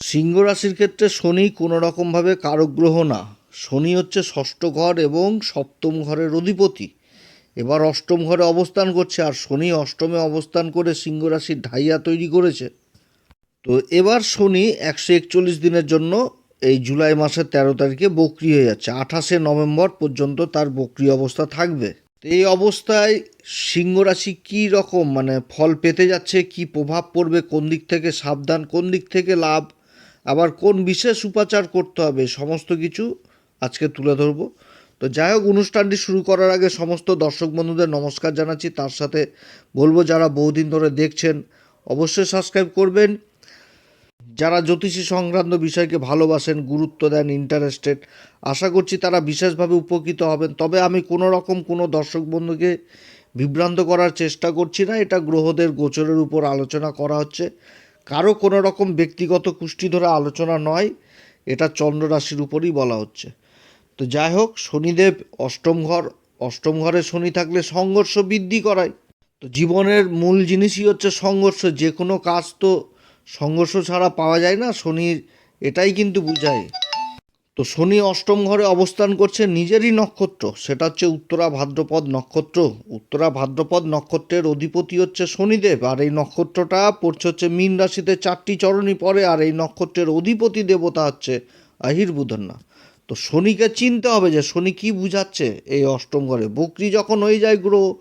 সিংহ রাশির ক্ষেত্রে শনি কোনো রকমভাবে কারক গ্রহ না। শনি হচ্ছে ষষ্ঠ ঘর এবং সপ্তম ঘরের অধিপতি। এবার অষ্টম ঘরে অবস্থান করছে আর শনি অষ্টমে অবস্থান করে সিংহ রাশির ঢাইয়া তৈরি করেছে। তো এবার শনি একশো একচল্লিশ দিনের জন্য এই জুলাই মাসের তেরো তারিখে বকরি হয়ে যাচ্ছে। আঠাশে নভেম্বর পর্যন্ত তার বকরি অবস্থা থাকবে। তো এই অবস্থায় সিংহ রাশি কী রকম মানে ফল পেতে যাচ্ছে, কি প্রভাব পড়বে, কোন দিক থেকে সাবধান, কোন দিক থেকে লাভ? আবার কোন বিশেষ উপাচার করতে হবে, সমস্ত কিছু আজকে তুলে ধরবো। তো যাই হোক, অনুষ্ঠানটি শুরু করার আগে সমস্ত দর্শক বন্ধুদের নমস্কার জানাচ্ছি। তার সাথে বলব, যারা বহুদিন ধরে দেখছেন, অবশ্যই সাবস্ক্রাইব করবেন। যারা জ্যোতিষী সংক্রান্ত বিষয়কে ভালোবাসেন, গুরুত্ব দেন ইন্টারেস্টেড আশা করছি তারা বিশেষভাবে উপকৃত হবেন। তবে আমি কোনো রকম কোনো দর্শক বন্ধুকে বিভ্রান্ত করার চেষ্টা করছি না। এটা গ্রহদের গোচরের উপর আলোচনা করা হচ্ছে। কারও কোনো রকম ব্যক্তিগত কুষ্টি ধরে আলোচনা নয়, এটা চন্দ্র রাশির উপরই বলা হচ্ছে। তো যাই হোক, শনিদেব অষ্টম ঘর, অষ্টম ঘরে শনি থাকলে সংঘর্ষ বৃদ্ধি করায়। তো জীবনের মূল জিনিসই হচ্ছে সংঘর্ষ, যে কোনো কাজ তো সংঘর্ষ ছাড়া পাওয়া যায় না, শনি এটাই কিন্তু বুঝায়। তো শনি অষ্টম ঘরে অবস্থান করছে নিজেরই নক্ষত্র। সেটা হচ্ছে উত্তরা ভাদ্রপদ নক্ষত্র। উত্তরা ভাদ্রপদ নক্ষত্রের অধিপতি হচ্ছে শনিদেব। আর এই নক্ষত্রটা পড়ছে হচ্ছে মীন রাশিতে চারটি চরণই পড়ে। আর এই নক্ষত্রের অধিপতি দেবতা হচ্ছে আহিরবুধন্না তো শনিকে চিনতে হবে যে শনি কি বুঝাচ্ছে এই অষ্টম ঘরে। বকরি যখন হয়ে যায় গ্রহ,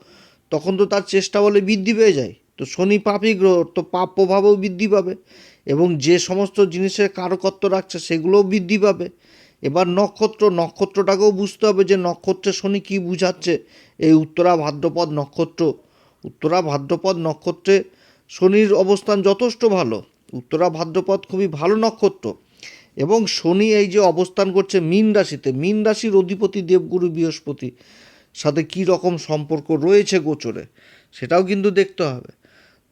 তখন তো তার চেষ্টা বলে বৃদ্ধি পেয়ে যায়। তো শনি পাপি গ্রহ, তো পাপ প্রভাবও বৃদ্ধি পাবে। এবং যে সমস্ত জিনিসের কারকত্ব রাখছে, সেগুলোও বৃদ্ধি পাবে। এবার নক্ষত্র, নক্ষত্রটাকেও বুঝতে হবে যে নক্ষত্রে শনি কী বুঝাচ্ছে। এই উত্তরা ভাদ্রপদ নক্ষত্র। উত্তরা ভাদ্রপদ নক্ষত্রে শনির অবস্থান যথেষ্ট ভালো। উত্তরা ভাদ্রপদ খুবই ভালো নক্ষত্র। এবং শনি এই যে অবস্থান করছে মীন রাশিতে, মীন রাশির অধিপতি দেবগুরু বৃহস্পতি, সাথে কী রকম সম্পর্ক রয়েছে গোচরে, সেটাও কিন্তু দেখতে হবে।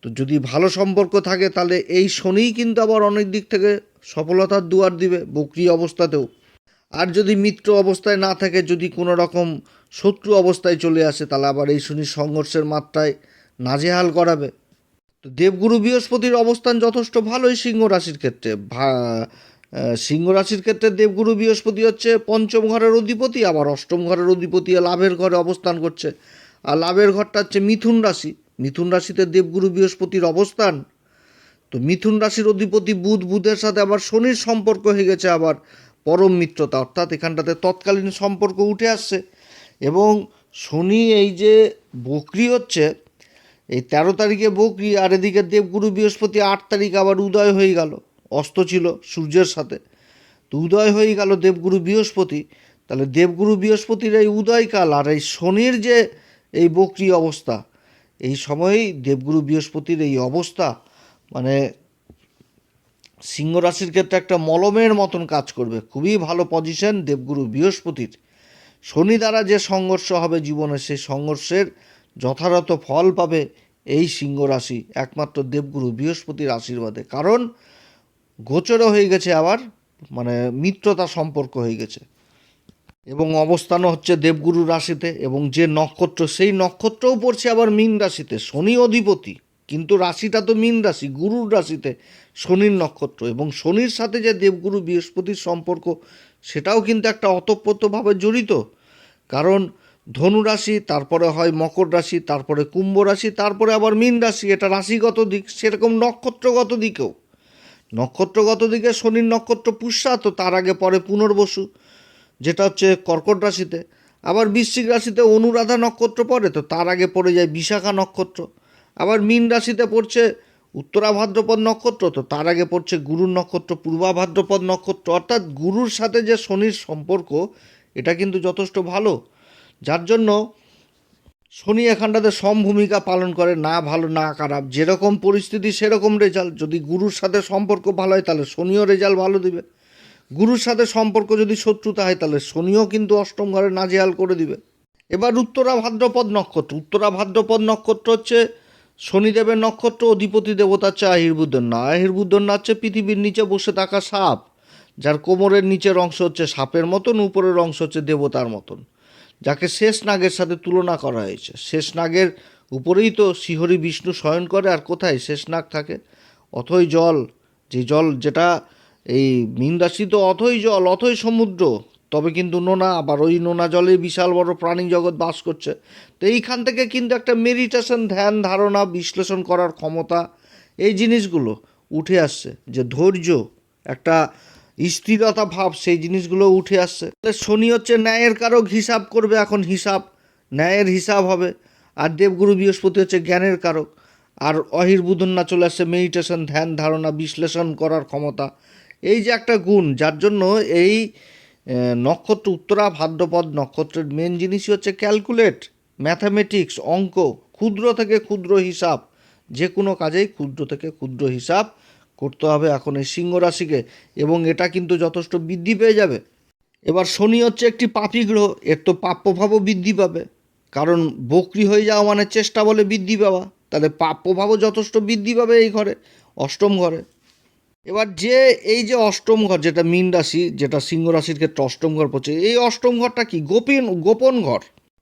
তো যদি ভালো সম্পর্ক থাকে, তাহলে এই শনিই কিন্তু আবার অনেক দিক থেকে সফলতার দুয়ার দিবে বকরি অবস্থাতেও। আর যদি মিত্র অবস্থায় না থাকে, যদি কোনো রকম শত্রু অবস্থায় চলে আসে, তাহলে আবার এই শনির সংঘর্ষের মাত্রায় নাজেহাল করাবে। তো দেবগুরু বৃহস্পতির অবস্থান যথেষ্ট ভালোই সিংহ রাশির ক্ষেত্রে। সিংহ রাশির ক্ষেত্রে দেবগুরু বৃহস্পতি হচ্ছে পঞ্চম ঘরের অধিপতি, আবার অষ্টম ঘরের অধিপতি লাভের ঘরে অবস্থান করছে। আর লাভের ঘরটা হচ্ছে মিথুন রাশি। মিথুন রাশিতে দেবগুরু বৃহস্পতির অবস্থান, তো মিথুন রাশির অধিপতি বুধ, বুধের সাথে আবার শনির সম্পর্ক হয়ে গেছে আবার। পরম মিত্রতা, অর্থাৎ এখানটাতে তৎকালীন সম্পর্ক উঠে আসছে। এবং শনি এই যে বকরি হচ্ছে, এই তেরো তারিখে বকরি, আর এদিকে দেবগুরু বৃহস্পতি আট তারিখ আবার উদয় হয়ে গেল। অস্ত ছিল সূর্যের সাথে। তো উদয় হয়ে গেল দেবগুরু বৃহস্পতি। তাহলে দেবগুরু বৃহস্পতির এই উদয়কাল আর এই শনির যে এই বকরি অবস্থা, এই সময়েই দেবগুরু বৃহস্পতির এই অবস্থা মানে সিংহ রাশির ক্ষেত্রে একটা মলমের মতন কাজ করবে। খুবই ভালো পজিশন দেবগুরু বৃহস্পতির। শনি দ্বারা যে সংঘর্ষ হবে জীবনে, সেই সংঘর্ষের যথাযথ ফল পাবে এই সিংহ রাশি, একমাত্র দেবগুরু বৃহস্পতির আশীর্বাদে। কারণ গোচরও হয়ে গেছে আবার মানে মিত্রতা সম্পর্ক হয়ে গেছে। এবং অবস্থানও হচ্ছে দেবগুরু রাশিতে এবং যে নক্ষত্র, সেই নক্ষত্রও পড়ছে আবার মীন রাশিতে, শনি অধিপতি। কিন্তু রাশিটা তো মীন রাশি, গুরুর রাশিতে শনির নক্ষত্র এবং শনির সাথে যে দেবগুরু বৃহস্পতির সম্পর্ক সেটাও কিন্তু একটা অতপ্রতভাবে জড়িত। কারণ ধনু রাশি, তারপরে হয় মকর রাশি, তারপরে কুম্ভ রাশি, তারপরে আবার মীন রাশি, এটা রাশিগত দিক, সেরকম নক্ষত্রগত দিকেও। নক্ষত্রগত দিকে শনির নক্ষত্র পুষ্যা, তো তার আগে পরে পুনর্বসু, যেটা হচ্ছে কর্কট রাশিতে। আবার বৃশ্চিক রাশিতে অনুরাধা নক্ষত্র পড়ে তো তার আগে পড়ে যায় বিশাখা নক্ষত্র। আবার মীন রাশিতে পড়ছে উত্তরা ভাদ্রপদ নক্ষত্র, তো তার আগে পড়ছে গুরুর নক্ষত্র, পূর্বা ভাদ্রপদ নক্ষত্র। অর্থাৎ গুরুর সাথে যে শনির সম্পর্ক, এটা কিন্তু যথেষ্ট ভালো। যার জন্য শনি এখানটাতে সম ভূমিকা পালন করে, না ভালো, না খারাপ। যেরকম পরিস্থিতি, সেরকম রেজাল্ট যদি গুরুর সাথে সম্পর্ক ভালো হয়, তাহলে শনিও রেজাল্ট ভালো দিবে। গুরুর সাথে সম্পর্ক যদি শত্রুতা হয়, তাহলে শনিও কিন্তু অষ্টম ঘরে নাজেহাল করে দিবে। এবার উত্তরা ভাদ্রপদ নক্ষত্র। উত্তরা ভাদ্রপদ নক্ষত্র হচ্ছে শনিদেবের নক্ষত্র অধিপতি দেবতা হচ্ছে আহিরবুদ্ধন্না আহিরবুদ্ধন্না হচ্ছে পৃথিবীর নিচে বসে থাকা সাপ, যার কোমরের নিচের অংশ হচ্ছে সাপের মতন, উপরের অংশ হচ্ছে দেবতার মতন। যাকে শেষ নাগের সাথে তুলনা করা হয়েছে। শেষ নাগের উপরেই তো শিহরি বিষ্ণু শয়ন করে, আর কোথায় শেষ নাগ থাকে? অথই জল, যে জল যেটা এই মীন রাশি তো অথই জল, অথই সমুদ্র তবে কিন্তু নোনা, আবার ওই নোনা জলে বিশাল বড় প্রাণী জগৎ বাস করছে। তো এইখান থেকে কিন্তু একটা মেডিটেশন ধ্যান ধারণা বিশ্লেষণ করার ক্ষমতা এই জিনিসগুলো উঠে আসছে, যে ধৈর্য, একটা স্থিরতা ভাব সেই জিনিসগুলো উঠে আসছে। শনি হচ্ছে ন্যায়ের কারক হিসাব করবে এখন হিসাব, ন্যায়ের হিসাব হবে। আর দেবগুরু বৃহস্পতি হচ্ছে জ্ঞানের কারক। আর অহির্বুদন্না চলে আসছে মেডিটেশন ধ্যান ধারণা বিশ্লেষণ করার ক্ষমতা। এই যে একটা গুণ, যার জন্য এই নক্ষত্র উত্তরা, ভাদ্রপদ, নক্ষত্রের মেন জিনিসই হচ্ছে ক্যালকুলেট ম্যাথামেটিক্স অঙ্ক, ক্ষুদ্র থেকে ক্ষুদ্র হিসাব। যে কোনো কাজেই ক্ষুদ্র থেকে ক্ষুদ্র হিসাব করতে হবে এখন এই সিংহ রাশিকে, এবং এটা কিন্তু যথেষ্ট বৃদ্ধি পেয়ে যাবে। এবার শনি হচ্ছে একটি পাপী গ্রহ, এর তো পাপ প্রভাবও বৃদ্ধি পাবে। কারণ বকরি হয়ে যাওয়া মানে চেষ্টা বলে বৃদ্ধি পাওয়া। তাহলে পাপ প্রভাবও যথেষ্ট বৃদ্ধি পাবে এই ঘরে, অষ্টম ঘরে। এবার যে এই যে অষ্টম ঘর, যেটা মীন রাশি, যেটা সিংহ রাশির ক্ষেত্রে অষ্টম ঘর পড়ছে, এই অষ্টম ঘরটা কি গোপন গোপন ঘর?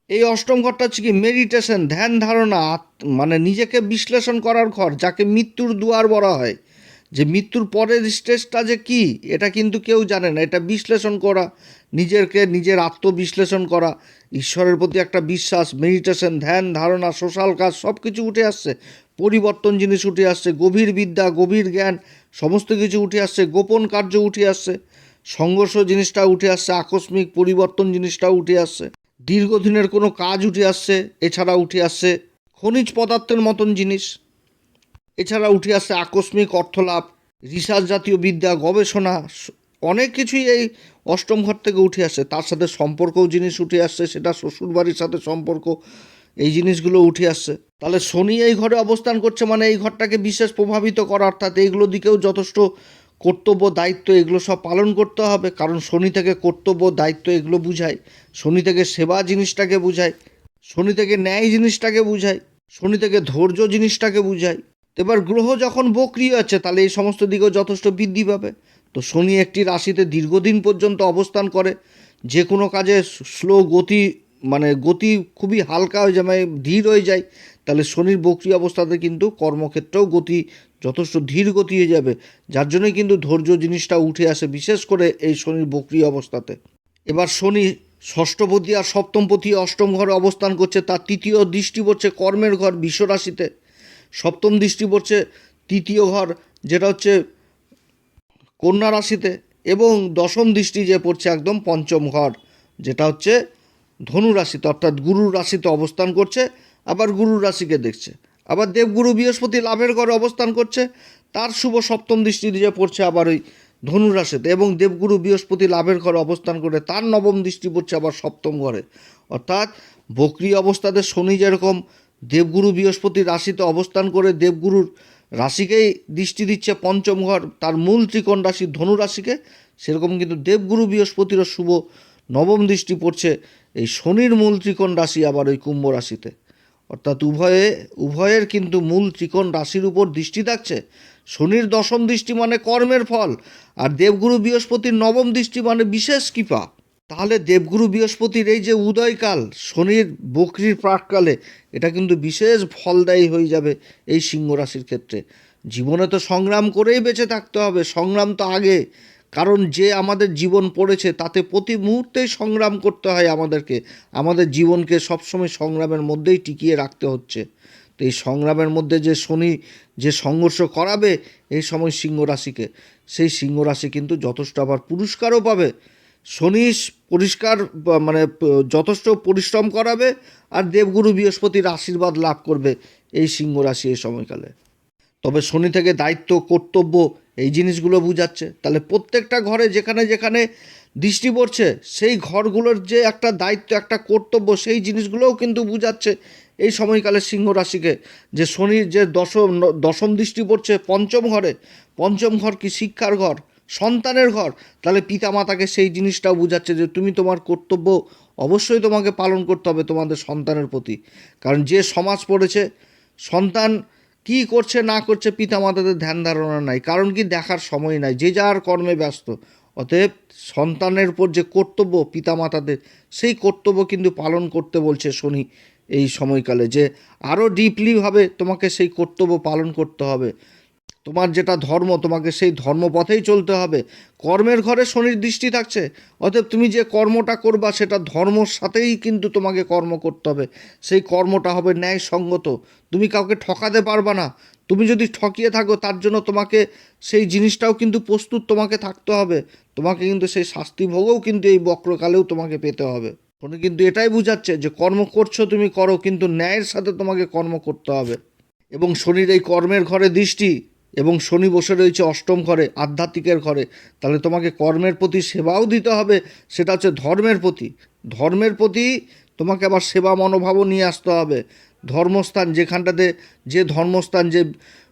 এই অষ্টম ঘরটা হচ্ছে কি মেডিটেশন ধ্যান ধারণা মানে নিজেকে বিশ্লেষণ করার ঘর, যাকে মৃত্যুর দুয়ার বলা হয়। যে মৃত্যুর পরের স্টেজটা যে কি, এটা কিন্তু কেউ জানে না। এটা বিশ্লেষণ করা নিজেকে নিজের আত্মবিশ্লেষণ করা, ঈশ্বরের প্রতি একটা বিশ্বাস মেডিটেশন ধ্যান ধারণা সোশ্যাল কাজ সব কিছু উঠে আসছে। পরিবর্তন জিনিস উঠে আসছে, গভীর বিদ্যা, গভীর জ্ঞান সমস্ত কিছু উঠে আসছে, গোপন কার্য উঠে আসছে, সংঘর্ষ জিনিসটা উঠে আসছে, আকস্মিক পরিবর্তন জিনিসটা উঠে আসছে, দীর্ঘদিনের কোনো কাজ উঠে আসছে, এছাড়া উঠে আসছে খনিজ পদার্থের মতন জিনিস, এছাড়া উঠে আসছে আকস্মিক অর্থলাভ, রিসার্চ জাতীয় বিদ্যা, গবেষণা, অনেক কিছুই এই অষ্টম ঘর থেকে উঠে আসছে, তার সাথে সম্পর্কও জিনিস উঠে আসছে, সেটা শ্বশুরবাড়ির সাথে সম্পর্ক এই জিনিসগুলো উঠে আসছে। তাহলে শনি এই ঘরে অবস্থান করছে মানে এই ঘরটাকে বিশেষ প্রভাবিত করা, অর্থাৎ এইগুলো দিকেও যথেষ্ট কর্তব্য, দায়িত্ব এগুলো সব পালন করতে হবে। কারণ শনি থেকে কর্তব্য, দায়িত্ব এগুলো বুঝায়। শনি থেকে সেবা জিনিসটাকে বুঝায়। শনি থেকে ন্যায় জিনিসটাকে বুঝায়। শনি থেকে ধৈর্য জিনিসটাকে বুঝায়। এবার গ্রহ যখন বক্রি আছে, তাহলে এই সমস্ত দিকেও যথেষ্ট বৃদ্ধি পাবে। তো শনি একটি রাশিতে দীর্ঘদিন পর্যন্ত অবস্থান করে। যে কোনো কাজে স্লো গতি মানে গতি খুবই হালকা হয়ে যায় মানে ধীর হয়ে যায়, তাহলে শনির বক্রি অবস্থাতে কিন্তু কর্মক্ষেত্রেও গতি যথেষ্ট ধীর গতি হয়ে যাবে, যার জন্যই কিন্তু ধৈর্য জিনিসটা উঠে আসে বিশেষ করে এই শনির বক্রি অবস্থাতে। এবার শনি ষষ্ঠপতি আর সপ্তমপতি অষ্টম ঘরে অবস্থান করছে, তার তৃতীয় দৃষ্টি পড়ছে কর্মের ঘর বিশ্বরাশিতে। সপ্তম দৃষ্টি পড়ছে তৃতীয় ঘর, যেটা হচ্ছে কন্যা রাশিতে, এবং দশম দৃষ্টি যে পড়ছে একদম পঞ্চম ঘর, যেটা হচ্ছে ধনু রাশিতে, অর্থাৎ গুরুর রাশিতে অবস্থান করছে, আবার গুরুর রাশিকে দেখছে। আবার দেবগুরু বৃহস্পতি লাভের ঘরে অবস্থান করছে, তার শুভ সপ্তম দৃষ্টি দিয়ে পড়ছে আবার ওই ধনু রাশিতে এবং দেবগুরু বৃহস্পতি লাভের ঘরে অবস্থান করে, তার নবম দৃষ্টি পড়ছে আবার সপ্তম ঘরে। অর্থাৎ বক্রি অবস্থাতে শনি যেরকম দেবগুরু বৃহস্পতি রাশিতে অবস্থান করে, দেবগুরুর রাশিকেই দৃষ্টি দিচ্ছে পঞ্চম ঘর, তার মূল ত্রিকোণ রাশি ধনু রাশিকে, সেরকম কিন্তু দেবগুরু বৃহস্পতিরও শুভ নবম দৃষ্টি পড়ছে এই শনির মূল ত্রিকোণ রাশি, আবার ওই কুম্ভ রাশিতে। অর্থাৎ উভয়ে, উভয়ের কিন্তু মূল ত্রিকোণ রাশির উপর দৃষ্টি থাকছে। শনির দশম দৃষ্টি মানে কর্মের ফল, আর দেবগুরু বৃহস্পতির নবম দৃষ্টি মানে বিশেষ কৃপা। তাহলে দেবগুরু বৃহস্পতির এই যে উদয়কাল, শনির বকরির প্রাককালে, এটা কিন্তু বিশেষ ফলদায়ী হয়ে যাবে এই সিংহ রাশির ক্ষেত্রে। জীবনে তো সংগ্রাম করেই বেঁচে থাকতে হবে, সংগ্রাম তো আগে। কারণ যে আমাদের জীবন পড়েছে, তাতে প্রতি মুহূর্তেই সংগ্রাম করতে হয় আমাদেরকে। আমাদের জীবনকে সবসময় সংগ্রামের মধ্যেই টিকিয়ে রাখতে হচ্ছে। তো এই সংগ্রামের মধ্যে যে শনি যে সংঘর্ষ করাবে, এই সময় সিংহ রাশিকে সেই সিংহ রাশি কিন্তু যথেষ্ট আবার পুরস্কারও পাবে। শনি পরিষ্কার মানে যথেষ্ট পরিশ্রম করাবে আর দেবগুরু বৃহস্পতির আশীর্বাদ লাভ করবে এই সিংহ রাশি এই সময়কালে। তবে শনি থেকে দায়িত্ব, কর্তব্য এই জিনিসগুলো বুঝাচ্ছে। তাহলে প্রত্যেকটা ঘরে যেখানে যেখানে দৃষ্টি পড়ছে, সেই ঘরগুলোর যে একটা দায়িত্ব, একটা কর্তব্য, সেই জিনিসগুলোও কিন্তু বুঝাচ্ছে এই সময়কালে সিংহ রাশিকে। যে শনির যে দশম দশম দৃষ্টি পড়ছে পঞ্চম ঘরে, পঞ্চম ঘর কি শিক্ষার ঘর, সন্তানের ঘর? তাহলে পিতামাতাকে সেই জিনিসটাও বোঝাচ্ছে যে তুমি তোমার কর্তব্য অবশ্যই তোমাকে পালন করতে হবে তোমাদের সন্তানের প্রতি। কারণ যে সমাজ পড়েছে, সন্তান কি করছে, না করছে পিতামাতাদের ধ্যান ধারণা নাই, কারণ কি দেখার সময় নাই, যে যার কর্মে ব্যস্ত। অতএব সন্তানের উপর যে কর্তব্য পিতামাতাদের, সেই কর্তব্য কিন্তু পালন করতে বলছে শনি এই সময়কালে, যে আরও ডিপলিভাবে তোমাকে সেই কর্তব্য পালন করতে হবে। তোমার যেটা ধর্ম, তোমাকে সেই ধর্মপথেই চলতে হবে। কর্মের ঘরে শনির দৃষ্টি থাকছে। অতএব তুমি যে কর্মটা করবা, সেটা ধর্মর সাথেই কিন্তু তোমাকে কর্ম করতে হবে। সেই কর্মটা হবে ন্যায়সঙ্গত। তুমি কাউকে ঠকাতে পারবা না। তুমি যদি ঠকিয়ে থাকো, তার জন্য তোমাকে সেই জিনিসটাও কিন্তু প্রস্তুত তোমাকে থাকতে হবে। তোমাকে কিন্তু সেই শাস্তি ভোগও কিন্তু এই বক্রকালেও তোমাকে পেতে হবে। শনি কিন্তু এটাই বুঝাচ্ছে যে কর্ম করছ, তুমি করো, কিন্তু ন্যায়ের সাথে তোমাকে কর্ম করতে হবে। এবং শনির এই কর্মের ঘরে দৃষ্টি এবং শনি বসে রয়েছে অষ্টম ঘরে, আধ্যাত্মিকের ঘরে, তাহলে তোমাকে কর্মের প্রতি সেবাও দিতে হবে, সেটা হচ্ছে ধর্মের প্রতি। ধর্মের প্রতি তোমাকে আবার সেবা মনোভাবও নিয়ে আসতে হবে। ধর্মস্থান যেখানটাতে, যে ধর্মস্থান, যে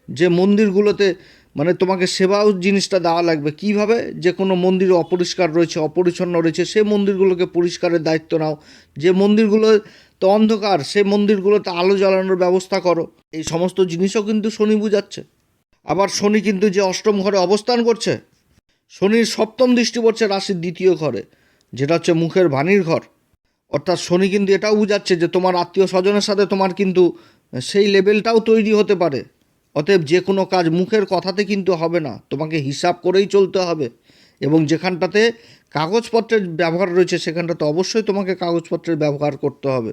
যে মন্দিরগুলোতে মানে তোমাকে সেবাও জিনিসটা দেওয়া লাগবে। কীভাবে? যে কোনো মন্দির অপরিষ্কার রয়েছে, অপরিচ্ছন্ন রয়েছে, সে মন্দিরগুলোকে পরিষ্কারের দায়িত্ব নাও। যে মন্দিরগুলো তো অন্ধকার, সে মন্দিরগুলোতে আলো জ্বালানোর ব্যবস্থা করো। এই সমস্ত জিনিসও কিন্তু শনি বুঝাচ্ছে। আবার শনি কিন্তু যে অষ্টম ঘরে অবস্থান করছে, শনির সপ্তম দৃষ্টি পড়ছে রাশির দ্বিতীয় ঘরে, যেটা হচ্ছে মুখের বাণীর ঘর। অর্থাৎ শনি কিন্তু এটাও বুঝাচ্ছে যে তোমার আত্মীয় স্বজনের সাথে তোমার কিন্তু সেই লেভেলটাও তৈরি হতে পারে। অতএব যে কোনো কাজ মুখের কথাতে কিন্তু হবে না, তোমাকে হিসাব করেই চলতে হবে। এবং যেখানটাতে কাগজপত্রের ব্যবহার রয়েছে, সেখানটাতে অবশ্যই তোমাকে কাগজপত্রের ব্যবহার করতে হবে।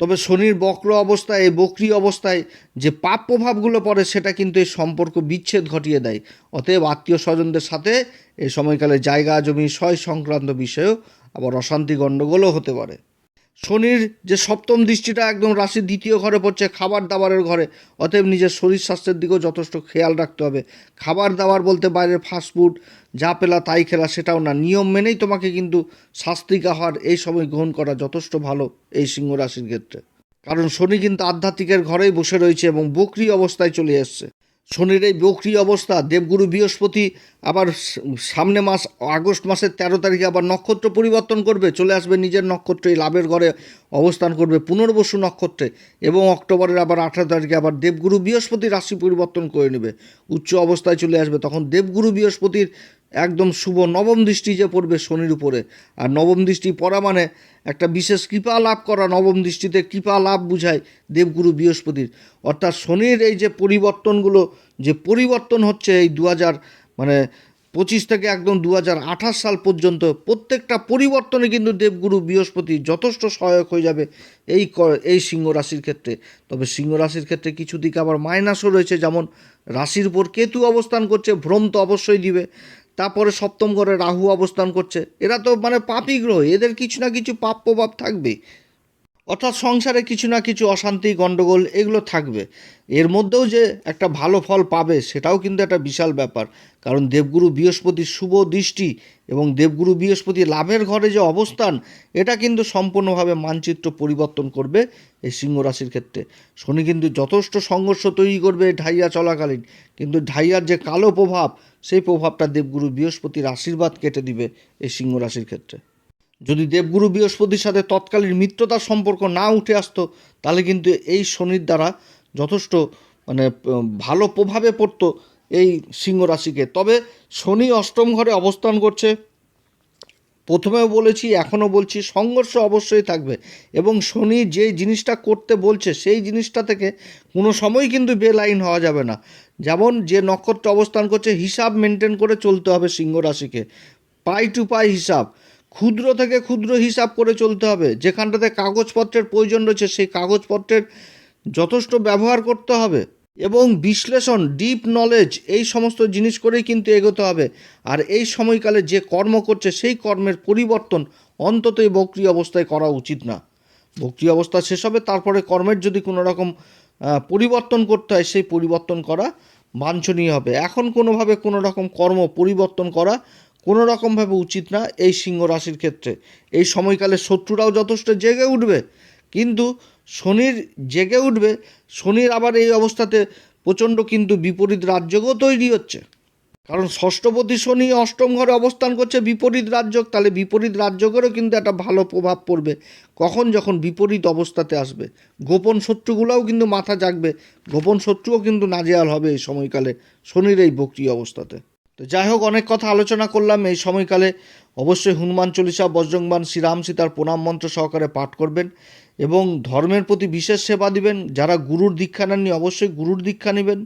তবে শনির বক্র অবস্থায়, এই বক্রি অবস্থায় যে পাপ প্রভাবগুলো পড়ে, সেটা কিন্তু এই সম্পর্ক বিচ্ছেদ ঘটিয়ে দেয়। অতএব আত্মীয় স্বজনদের সাথে এই সময়কালে জায়গা জমি, সয় সংক্রান্ত বিষয়েও আবার অশান্তি গণ্ডগোলও হতে পারে। শনির যে সপ্তম দৃষ্টিটা একদম রাশির দ্বিতীয় ঘরে পড়ছে, খাবার দাবারের ঘরে, অতএব নিজের শরীর স্বাস্থ্যের দিকেও যথেষ্ট খেয়াল রাখতে হবে। খাবার দাবার বলতে বাইরের ফাস্টফুড যা পেলা তাই খেলা সেটাও না। নিয়ম মেনেই তোমাকে কিন্তু শাস্ত্রিক আহার এই সময় গ্রহণ করা যথেষ্ট ভালো এই সিংহ রাশির ক্ষেত্রে। কারণ শনি কিন্তু আধ্যাত্মিকের ঘরেই বসে রয়েছে এবং বকরি অবস্থায় চলে এসছে। শনির এই বক্রি অবস্থা, দেবগুরু বৃহস্পতি আবার সামনে মাস, আগস্ট মাসের তেরো তারিখে আবার নক্ষত্র পরিবর্তন করবে, চলে আসবে নিজের নক্ষত্রে লাভের ঘরে অবস্থান করবে পুনর্বসু নক্ষত্রে এবং অক্টোবরের আবার আঠারো তারিখে আবার দেবগুরু বৃহস্পতি রাশি পরিবর্তন করে নেবে। উচ্চ অবস্থায় চলে আসবে, তখন দেবগুরু বৃহস্পতির একদম শুভ নবম দৃষ্টি যে পড়বে শনির উপরে। আর নবম দৃষ্টি পড়া মানে একটা বিশেষ কৃপা লাভ করা, নবম দৃষ্টিতে কৃপা লাভ বুঝায় দেবগুরু বৃহস্পতির। অর্থাৎ শনির এই যে পরিবর্তনগুলো, যে পরিবর্তন হচ্ছে এই দু হাজার মানে পঁচিশ থেকে একদম দু হাজার আঠাশ সাল পর্যন্ত, প্রত্যেকটা পরিবর্তনে কিন্তু দেবগুরু বৃহস্পতি যথেষ্ট সহায়ক হয়ে যাবে এই এই সিংহ রাশির ক্ষেত্রে। তবে সিংহ রাশির ক্ষেত্রে কিছু দিকে আবার মাইনাসও রয়েছে, যেমন রাশির উপর কেতু অবস্থান করছে, ভ্রম তো অবশ্যই দিবে। তারপরে সপ্তম ঘরে রাহু অবস্থান করছে। এরা তো মানে পাপি গ্রহ এদের কিছু না কিছু পাপ প্রভাব থাকবেই। অর্থাৎ সংসারে কিছু না কিছু অশান্তি গণ্ডগোল এগুলো থাকবে। এর মধ্যেও যে একটা ভালো ফল পাবে সেটাও কিন্তু একটা বিশাল ব্যাপার। কারণ দেবগুরু বৃহস্পতির শুভ দৃষ্টি এবং দেবগুরু বৃহস্পতি লাভের ঘরে যে অবস্থান, এটা কিন্তু সম্পূর্ণভাবে মানচিত্র পরিবর্তন করবে এই সিংহ রাশির ক্ষেত্রে। শনি কিন্তু যথেষ্ট সংঘর্ষ তৈরি করবে ঢাইয়া চলাকালীন। কিন্তু ঢাইয়ার যে কালো প্রভাব, সেই প্রভাবটা দেবগুরু বৃহস্পতির আশীর্বাদ কেটে দিবে এই সিংহ রাশির ক্ষেত্রে। যদি দেবগুরু বৃহস্পতির সাথে তৎকালীন মিত্রতার সম্পর্ক না উঠে আসতো, তাহলে কিন্তু এই শনির দ্বারা যথেষ্ট মানে ভালো প্রভাবে পড়তো এই সিংহ রাশিকে। তবে শনি অষ্টম ঘরে অবস্থান করছে। প্রথমেও বলেছি, এখনও বলছি, সংঘর্ষ অবশ্যই থাকবে এবং শনি যে জিনিসটা করতে বলছে, সেই জিনিসটা থেকে কোনো সময় কিন্তু বেলাইন হওয়া যাবে না। যেমন যে নক্ষত্র অবস্থান করছে, হিসাব মেনটেন করে চলতে হবে সিংহ রাশিকে। পাই টু পাই হিসাব। ক্ষুদ্র থেকে ক্ষুদ্র হিসাব করে চলতে হবে। যেখানটাতে কাগজপত্রের প্রয়োজন রয়েছে, সেই কাগজপত্রের যথেষ্ট ব্যবহার করতে হবে এবং বিশ্লেষণ ডিপ নলেজ এই সমস্ত জিনিস করেই কিন্তু এগোতে হবে। আর এই সময়কালে যে কর্ম করছে, সেই কর্মের পরিবর্তন অন্তত এই বক্রি অবস্থায় করা উচিত না। বক্রি অবস্থা শেষ হবে, তারপরে কর্মের যদি কোনো রকম পরিবর্তন করতে হয়, সেই পরিবর্তন করা বাঞ্ছনীয় হবে। এখন কোনোভাবে কোনো রকম কর্ম পরিবর্তন করা কোনো রকমভাবে উচিত না এই সিংহ রাশির ক্ষেত্রে। এই সময়কালে শত্রুরাও যথেষ্ট জেগে উঠবে, কিন্তু শনির জেগে উঠবে, শনির আবার এই অবস্থাতে প্রচণ্ড কিন্তু বিপরীত রাজ্যও তৈরি হচ্ছে। কারণ ষষ্ঠপতি শনি অষ্টম ঘরে অবস্থান করছে বিপরীত রাজ্য তাহলে বিপরীত রাজ্যকেরও কিন্তু একটা ভালো প্রভাব পড়বে। কখন যখন বিপরীত অবস্থাতে আসবে। গোপন শত্রুগুলোও কিন্তু মাথা জাগবে। গোপন শত্রুও কিন্তু নাজেয়াল হবে এই সময়কালে শনির এই বক্রি অবস্থাতে। তো যাই হোক, অনেক কথা আলোচনা করলাম। এই সময়কালে অবশ্যই হনুমান চল্লিশা বজ্রংবান শ্রীরাম সীতার প্রণাম মন্ত্র সহকারে পাঠ করবেন এবং ধর্মের প্রতি বিশেষ সেবা দিবেন। যারা গুরুর দীক্ষা নেননি, অবশ্যই গুরুর দীক্ষা নেবেন।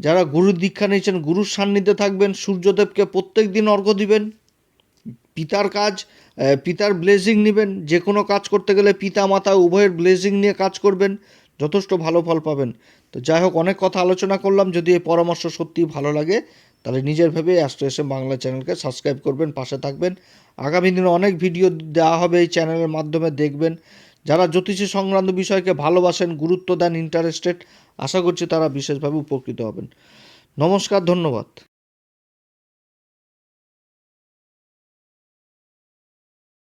যারা গুরুর দীক্ষা নিয়েছেন, গুরুর সান্নিধ্যে থাকবেন। সূর্যদেবকে প্রত্যেক দিন অর্ঘ্য দিবেন। পিতার কাজ পিতার ব্লেজিং নেবেন। যে কোনো কাজ করতে গেলে পিতা মাতা উভয়ের ব্লেজিং নিয়ে কাজ করবেন। যথেষ্ট ভালো ফল পাবেন। তো যাই হোক, অনেক কথা আলোচনা করলাম। যদি এই পরামর্শ সত্যিই ভালো লাগে, তাহলে নিজের ভেবে অ্যাস্ট্রো এসে বাংলা চ্যানেলকে সাবস্ক্রাইব করবেন, পাশে থাকবেন। আগামী দিনে অনেক ভিডিও দেওয়া হবে এই চ্যানেলের মাধ্যমে দেখবেন। যারা জ্যোতিষী সংক্রান্ত বিষয়কে ভালোবাসেন, গুরুত্ব দেন ইন্টারেস্টেড আশা করছি তারা বিশেষভাবে উপকৃত হবেন। নমস্কার, ধন্যবাদ।